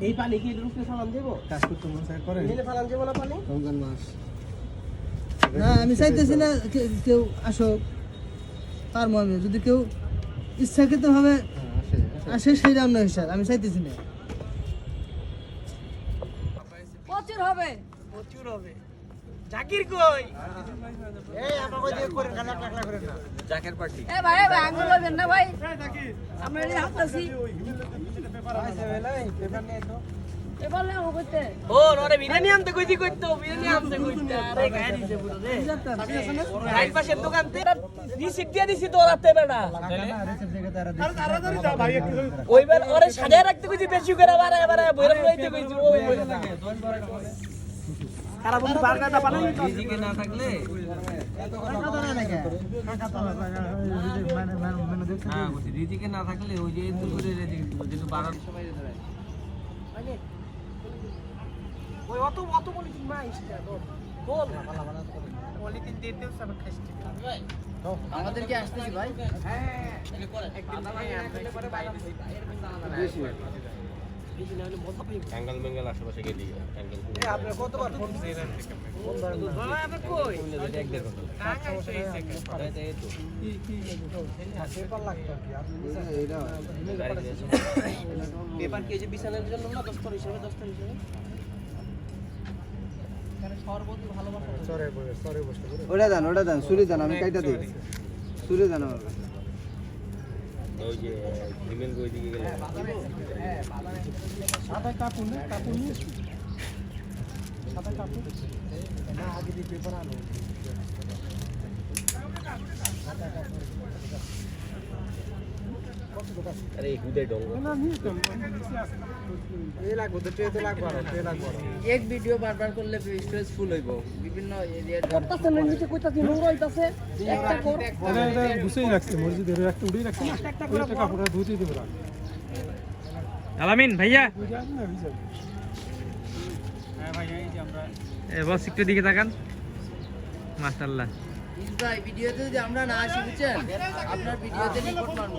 এই পানি কি রূপে ফালান দেবো? কাজ করতে মন চায় করে নিলে ফালান দেবো না পানি রমজান মাস। না আমি চাইতেছি না কে- কেউ আসুক তার মর্মে। যদি কেউ ইচ্ছাকৃতভাবে হ্যাঁ, আসে আসে। আসে সেই অন্য হিসাব আমি চাইতেছি না। প্রচুর হবে। প্রচুর হবে। জাকির কই? এই আমাকে দিয়ে করে খানা টাকলা করে না। জাকের পার্টি। এ ভাই ভাই আঙ্গুল লবেন না ভাই। আমরা এই হাতাছি পাশের দোকান ওইবার ওরে সাজায় রাখতে কইছি বেশি করে কইছি ওই বইরে কারা বন্ধু বারগাটা বানাই রিজিকে না থাকলে হ্যাঁ রিজিকে না থাকলে ওই যে দুপুরে রিজিক যেটু বারো ওই অত অত বলি তুমি মাইস বল বলি। তিন দিন দিন সব খাইছি আমাদের কি আসতেছি ভাই। অ্যাঙ্গেল মেঙ্গেল আশেপাশে গেলি অ্যাঙ্গেল আপনি কতবার ফোন দিয়েছেন পেপার লাগতো কি আপনি এইটা পেপার কেজি বিছানার জন্য না হিসেবে ওটা দেন ওটা দেন সুরি দেন আমি কাইটা দিই। সুরি দেন আমার। কাছে। ওই যে হিমেল ওই দিকে গেলে সাদা কাপড় না কাপড় নিয়ে সাদা কাপড় না আগে দিয়ে পেপার আনো আরে হুদে এক ভিডিও বারবার করলে স্টোরেজ ফুল হইব। বিভিন্ন এরিয়ার করতাছে না নিচে কইতাছে নোংরা হইতাছে। একটা কর এটা রাখছে মসজিদের একটা উড়িয়ে রাখছে। একটা কাপড় ধুতে দেবো না আলামিন ভাইয়া। বুঝে আসবে না ভিজে এ বস একটু দিকে তাকান। মাশাআল্লাহ। ভাই ভিডিওতে যদি আমরা না আসি বুঝছেন? আপনার ভিডিওতে রিপোর্ট মারবো।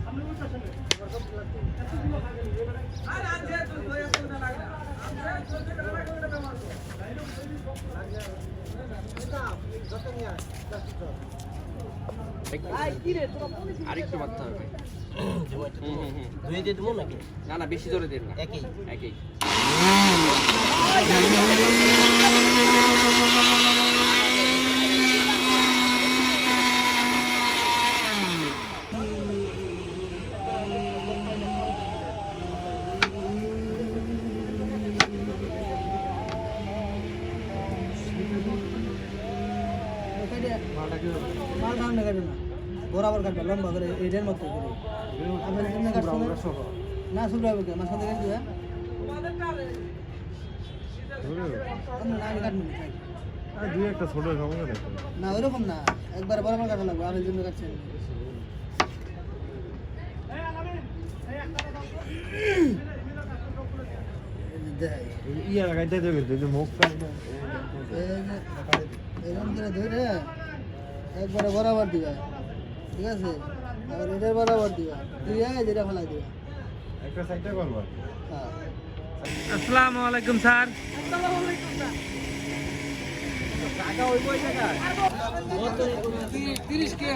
আরেকটু মারতে হবে। ধুয়ে দিয়ে দেবো নাকি? না না বেশি জোরে দেন না। একই। একই। মাল সামনে কাটবে না বরাবর কাটবে লম্বা করে এটার মতো করে আপনার সামনে কাটবে না শুরু হবে কে মাঝখান থেকে দিবে কাটবো দুই একটা ছোট সমস্যা না ওইরকম না একবার বরাবর কাটা লাগবে আর জন্য কাটছে ইয়া লাগাইতে দেবে এরকম করে ধরে একবারে বরাবর দিবা। ঠিক আছে? আবার এটার বরাবর দিবা। দিয়ে যেটা ফেলা দিবা। একটা সাইডটা করব হ্যাঁ। আসসালামু আলাইকুম স্যার। তিরিশ কে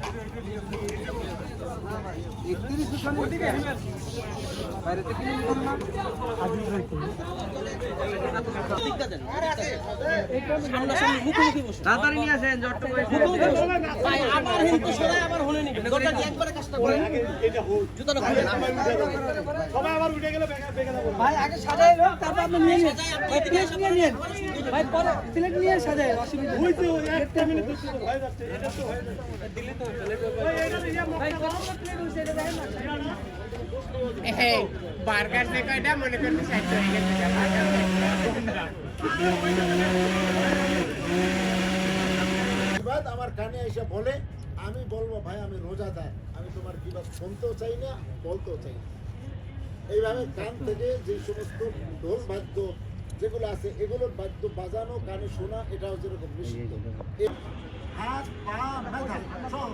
তাড়াতাড়ি নিয়ে আসেন জট্ট করে? আবার হিন্দু সবাই আবার হলে নিবেন গোটা একবারে কাজটা করেন জুতাটা খুলে না ভাই আগে সাজাই তারপর আপনি নিয়ে নিন নিয়ে নিন ভাই পরে প্লেট নিয়ে সাজাই অসুবিধা নেই। একটা মিনিট হয়ে যাচ্ছে এটা তো হয়ে যাচ্ছে ভাই কত প্লেট হইছে এটা দেখেন না আমার কানে এসে বলে, আমি বলব, ভাই, আমি রোজা রোজাদার, আমি তোমার বিবাদ শুনতেও চাই না, বলতেও চাই না। এইভাবে কান থেকে যে সমস্ত ঢোল বাদ্য যেগুলো আছে, এগুলোর বাদ্য বাজানো, কানে শোনা, এটাও যেরকম নিষিদ্ধ। হাত, পা সকল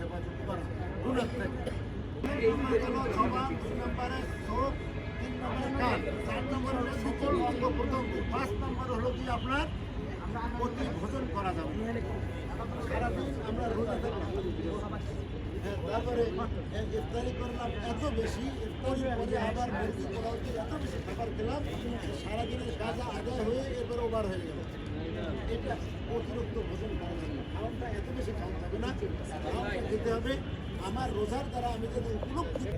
হেফাজত করা। আপনার অতি ভোজন করা যাবে সারাদিন আমরা তারপরে করলাম এত বেশি ইফতারি পরে আবার মুরগি দিয়ে এত বেশি খাবার খেলাম সারাদিনের কাজা আদায় হয়ে এরপরে ওভার হয়ে গেল। এটা অতিরিক্ত ভোজন করা যাবে খাওয়াটা এত বেশি খাওয়া যাবে না। খাওয়াটা খেতে হবে। আমার রোজার দ্বারা আমি যদি উপলব্ধি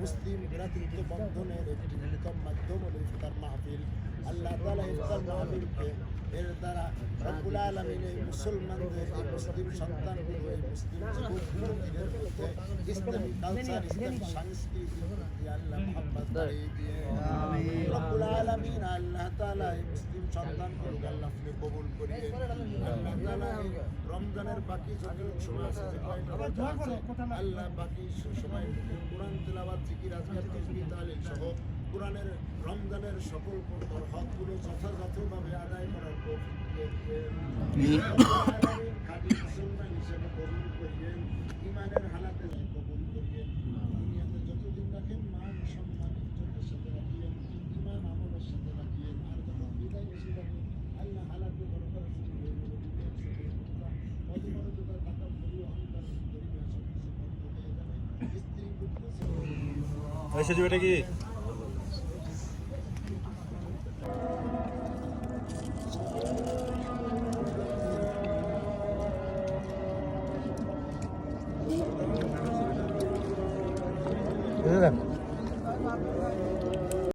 মুসলিম ভ্রাতৃত্ব বন্ধনের একটি মাধ্যম হলো ইফতার মাহফিল। আল্লাহ তালা ইফতার মাহফিলকে এর দ্বারা রব্বুল আলমিন এই মুসলমানদের এই মুসলিম সন্তানগুলো এই মুসলিম যুবকদের মধ্যে ইসলামী কালচার ইসলামী সংস্কৃতি আল্লাহ মোহাম্মদ বাড়িয়ে দিয়ে রব্বুল আলমিন আল্লাহ তালা এই মুসলিম সন্তানগুলোকে আল্লাহ আপনি কবুল করিয়ে আল্লাহ তালা এই রমজানের বাকি যত সময় আছে যে আল্লাহ বাকি সময় কোরআন তেলাবাদ জিকির আজকাল তসবি তালিল সহ কোরআনের রমজানের সকল প্রকার হকগুলো যথাযথভাবে আদায় করার খাঁটি মুসলমান হিসেবে কবুল করিয়েন ইমানের হালাতে কবুল করিয়েন দুনিয়াতে যতদিন রাখেন মান সম্মান ইজ্জতের সাথে রাখিয়েন ইমান আমলের সাথে রাখিয়েন আর যখন বিদায় এসে যাবে আল্লাহ হালাতে বড় করে শুরু হয়ে যাবে দুনিয়ার সাথে অধিমর্যাদা টাকা ভরি অহংকার গরিবের সব কিছু বন্ধ হয়ে যাবে। স্ত্রী পুত্র ছেলে বুঝলেন